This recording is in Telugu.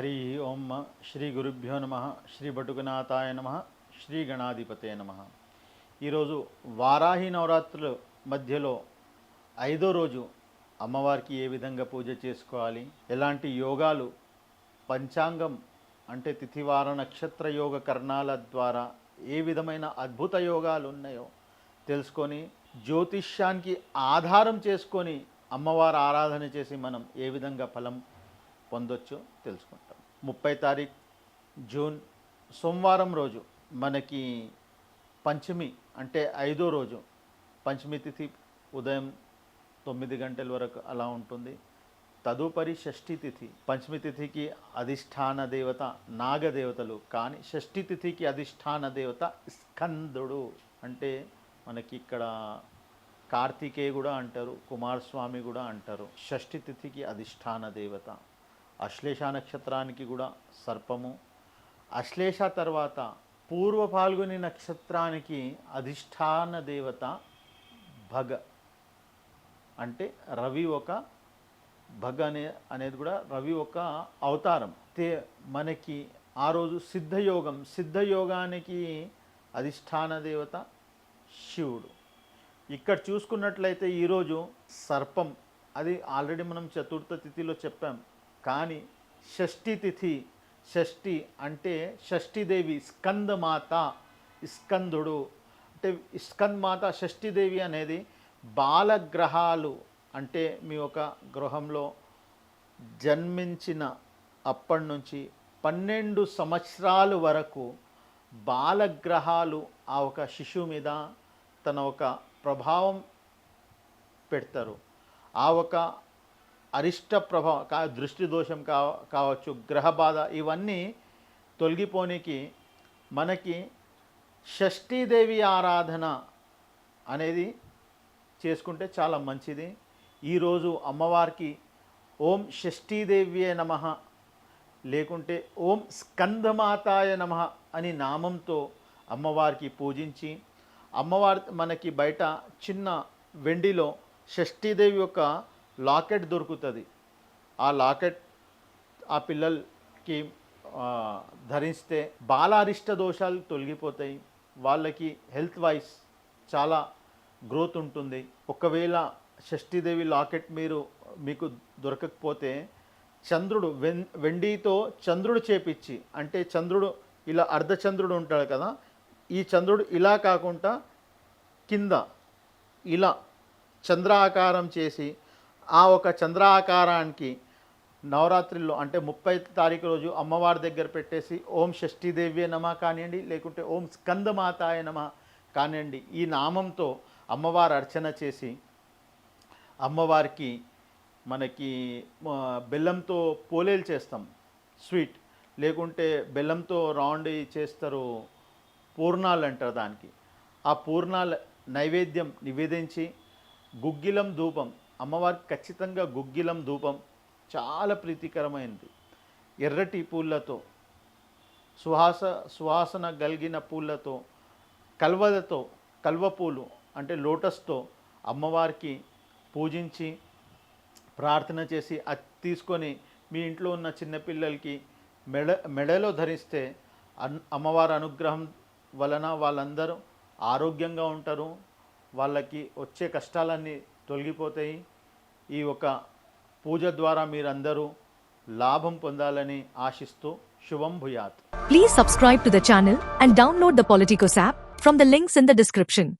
హరి ఓం శ్రీ గురుభ్యో నమ శ్రీ బటుకనాథాయ నమ శ్రీ గణాధిపతే నమ. ఈరోజు వారాహి నవరాత్రుల మధ్యలో ఐదో రోజు అమ్మవారికి ఏ విధంగా పూజ చేసుకోవాలి ఎలాంటి యోగాలు పంచాంగం అంటే తిథివార నక్షత్ర యోగ కర్ణాల ద్వారా ఏ విధమైన అద్భుత యోగాలు ఉన్నాయో తెలుసుకొని జ్యోతిష్యానికి ఆధారం చేసుకొని అమ్మవారు ఆరాధన చేసి మనం ఏ విధంగా ఫలం పొందొచ్చో తెలుసుకుంటాం. ముప్పై తారీఖు జూన్ సోమవారం రోజు మనకి పంచమి అంటే ఐదో రోజు. పంచమి తిథి ఉదయం తొమ్మిది గంటల వరకు అలా ఉంటుంది. తదుపరి షష్ఠి తిథి. పంచమి తిథికి అధిష్టాన దేవత నాగదేవతలు కానీ షష్ఠి తిథికి అధిష్టాన దేవత స్కందుడు. అంటే మనకి ఇక్కడ కార్తికేయ కూడా అంటారు కుమారస్వామి కూడా అంటారు. షష్ఠి తిథికి అధిష్టాన దేవత. అశ్లేష నక్షత్రానికి కూడా సర్పము. అశ్లేష తర్వాత పూర్వ పాల్గొని నక్షత్రానికి అధిష్టాన దేవత భగ. అంటే రవి ఒక భగ అనే అనేది కూడా రవి ఒక అవతారం. తే మనకి ఆ రోజు సిద్ధయోగం సిద్ధయోగానికి అధిష్టాన దేవత శివుడు. ఇక్కడ చూసుకున్నట్లయితే ఈరోజు సర్పం. అది ఆల్రెడీ మనం చతుర్థ తిథిలో చెప్పాం. కానీ షష్ఠి తిథి షష్ఠి అంటే షష్ఠిదేవి స్కందమాత స్కందుడు అంటే స్కందమాత షష్ఠిదేవి అనేది బాలగ్రహాలు అంటే మీ ఒక గృహంలో జన్మించిన అప్పటి నుంచి పన్నెండు సంవత్సరాల వరకు బాలగ్రహాలు ఆ ఒక శిశువు మీద తన ఒక ప్రభావం పెడతారు. ఆ ఒక అరిష్ట ప్రభావం కా దృష్టి దోషం కా కావచ్చు గ్రహ బాధ ఇవన్నీ తొలగిపోనికి మనకి షష్ఠీదేవి ఆరాధన అనేది చేసుకుంటే చాలా మంచిది. ఈరోజు అమ్మవారికి ఓం షష్ఠీదేవ్యే నమ లేకుంటే ఓం స్కందమాతాయ నమ అని నామంతో అమ్మవారికి పూజించి అమ్మవారి మనకి బయట చిన్న వెండిలో షష్ఠీదేవి యొక్క లాకెట్ దొరుకుతుంది. ఆ లాకెట్ ఆ పిల్లలకి ధరిస్తే బాలారిష్ట దోషాలు తొలగిపోతాయి. వాళ్ళకి హెల్త్ వైజ్ చాలా గ్రోత్ ఉంటుంది. ఒకవేళ షష్ఠీదేవి లాకెట్ మీరు మీకు దొరకకపోతే చంద్రుడు వెన్ వెండితో చంద్రుడు చేపించి అంటే చంద్రుడు ఇలా అర్ధచంద్రుడు ఉంటాడు కదా ఈ చంద్రుడు ఇలా కాకుండా కింద ఇలా చంద్రాకారం చేసి ఆ ఒక చంద్రాకారానికి నవరాత్రిలో అంటే ముప్పై తారీఖు రోజు అమ్మవారి దగ్గర పెట్టేసి ఓం షష్ఠీదేవ్యే నమ కానివ్వండి లేకుంటే ఓం స్కందమాతాయ నమ కానివ్వండి ఈ నామంతో అమ్మవారు అర్చన చేసి అమ్మవారికి మనకి బెల్లంతో పోలేలు చేస్తాం. స్వీట్ లేకుంటే బెల్లంతో రౌండ్ చేస్తారు పూర్ణాలు అంటారు దానికి. ఆ పూర్ణాలు నైవేద్యం నివేదించి గుగ్గిలం ధూపం అమ్మవారికి ఖచ్చితంగా గుగ్గిలం ధూపం చాలా ప్రీతికరమైనది ఎర్రటి పూలతో సుహాస సువాసన కలిగిన పూలతో కల్వలతో కల్వ పూలు అంటే లోటస్తో అమ్మవారికి పూజించి ప్రార్థన చేసి అది తీసుకొని మీ ఇంట్లో ఉన్న చిన్నపిల్లలకి మెడ మెడలో ధరిస్తే అన్ అమ్మవారి అనుగ్రహం వలన వాళ్ళందరూ ఆరోగ్యంగా ఉంటారు. వాళ్ళకి వచ్చే కష్టాలన్నీ తొలగిపోతాయి. ఈ ఒక పూజ ద్వారా మీరందరూ లాభం పొందాలని ఆశిస్తూ శుభం భూయాత్. Please subscribe to the and download the Politicos app from the links in the description